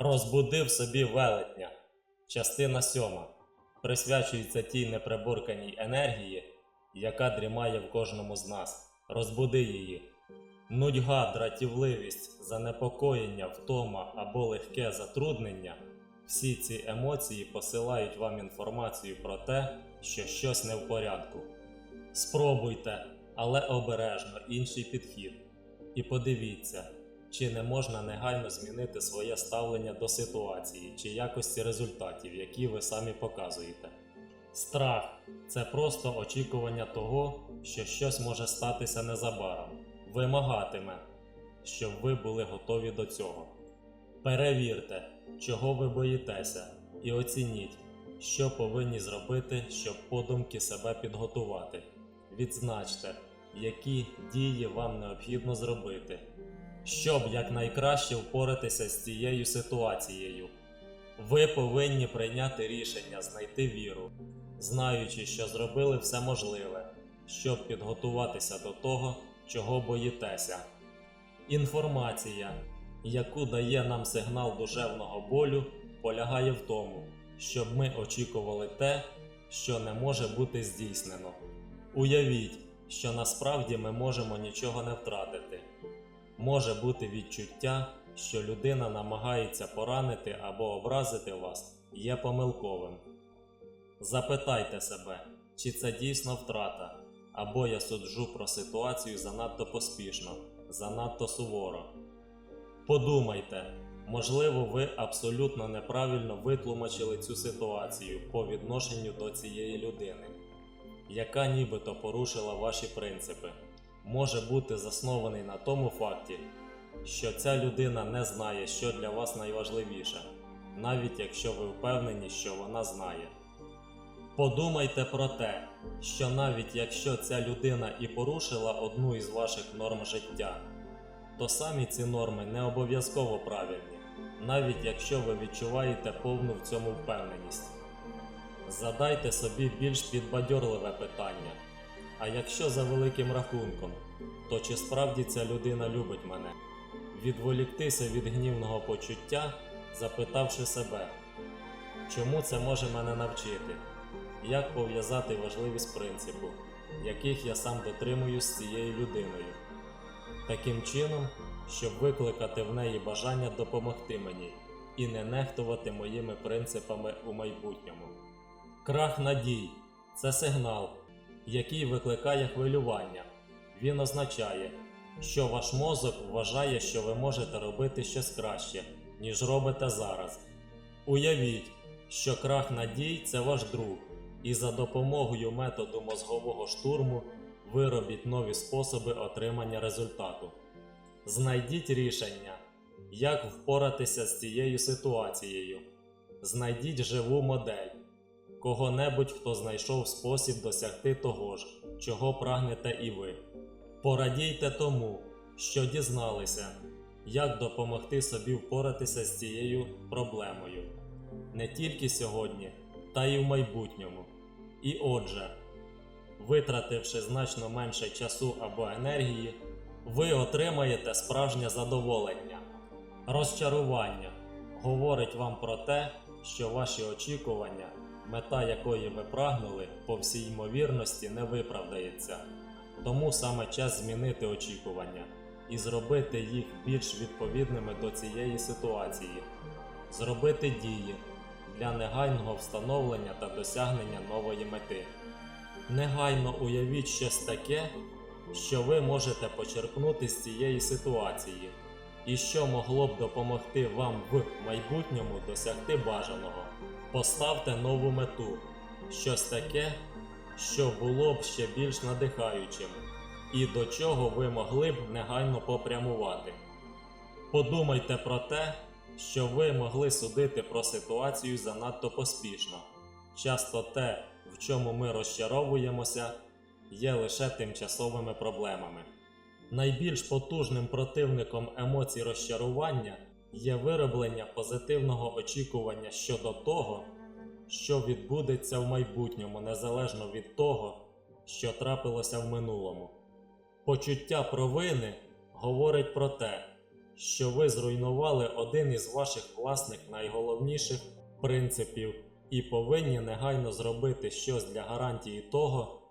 Розбудив собі велетня. Частина сьома. Присвячується тій неприборканій енергії, яка дрімає в кожному з нас. Розбуди її. Нудьга, дратівливість, занепокоєння, втома або легке затруднення всі ці емоції посилають вам інформацію про те, що щось не в порядку. Спробуйте, але обережно інший підхід. І подивіться, чи не можна негайно змінити своє ставлення до ситуації чи якості результатів, які ви самі показуєте. Страх це просто очікування того, що щось може статися незабаром, вимагатиме, щоб ви були готові до цього. Перевірте, чого ви боїтеся, і оцініть, що повинні зробити, щоб подумки себе підготувати. Відзначте, які дії вам необхідно зробити, щоб якнайкраще впоратися з цією ситуацією. Ви повинні прийняти рішення знайти віру, знаючи, що зробили все можливе, щоб підготуватися до того, чого боїтеся. Інформація, яку дає нам сигнал душевного болю, полягає в тому, щоб ми очікували те, що не може бути здійснено. Уявіть, що насправді ми можемо нічого не втратити. Може бути відчуття, що людина намагається поранити або образити вас, є помилковим. Запитайте себе, чи це дійсно втрата, або я суджу про ситуацію занадто поспішно, занадто суворо. Подумайте, можливо, ви абсолютно неправильно витлумачили цю ситуацію по відношенню до цієї людини, яка нібито порушила ваші принципи, може бути заснований на тому факті, що ця людина не знає, що для вас найважливіше, навіть якщо ви впевнені, що вона знає. Подумайте про те, що навіть якщо ця людина і порушила одну із ваших норм життя, то самі ці норми не обов'язково правильні, навіть якщо ви відчуваєте повну в цьому впевненість. Задайте собі більш підбадьорливе питання. А якщо за великим рахунком, то чи справді ця людина любить мене? Відволіктися від гнівного почуття, запитавши себе, чому це може мене навчити? Як пов'язати важливість принципу, яких я сам дотримуюсь з цією людиною, таким чином, щоб викликати в неї бажання допомогти мені і не нехтувати моїми принципами у майбутньому. Крах надій це сигнал, який викликає хвилювання. Він означає, що ваш мозок вважає, що ви можете робити щось краще, ніж робите зараз. Уявіть, що крах надій це ваш друг, і за допомогою методу мозгового штурму виробіть нові способи отримання результату. Знайдіть рішення, як впоратися з цією ситуацією. Знайдіть живу модель, кого-небудь, хто знайшов спосіб досягти того ж, чого прагнете і ви. Порадійте тому, що дізналися, як допомогти собі впоратися з цією проблемою не тільки сьогодні, та й в майбутньому. І отже, витративши значно менше часу або енергії, ви отримаєте справжнє задоволення. Розчарування говорить вам про те, що ваші очікування, мета якої ви прагнули, по всій ймовірності не виправдається. Тому саме час змінити очікування і зробити їх більш відповідними до цієї ситуації, зробити дії для негайного встановлення та досягнення нової мети. Негайно уявіть щось таке, що ви можете почерпнути з цієї ситуації, і що могло б допомогти вам в майбутньому досягти бажаного. Поставте нову мету, щось таке, що було б ще більш надихаючим, і до чого ви могли б негайно попрямувати. Подумайте про те, що ви могли судити про ситуацію занадто поспішно. Часто те, в чому ми розчаровуємося, є лише тимчасовими проблемами. Найбільш потужним противником емоцій розчарування є вироблення позитивного очікування щодо того, що відбудеться в майбутньому незалежно від того, що трапилося в минулому. Почуття провини говорить про те, що ви зруйнували один із ваших власних найголовніших принципів і повинні негайно зробити щось для гарантії того,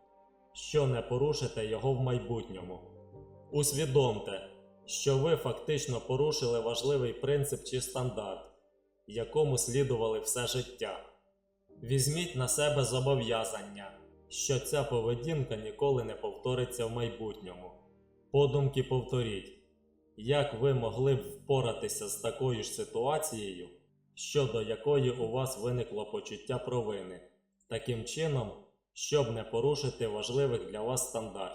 що не порушите його в майбутньому. Усвідомте, що ви фактично порушили важливий принцип чи стандарт, якому слідували все життя. Візьміть на себе зобов'язання, що ця поведінка ніколи не повториться в майбутньому. Подумки повторіть, як ви могли б впоратися з такою ж ситуацією, щодо якої у вас виникло почуття провини, таким чином, щоб не порушити важливих для вас стандартів.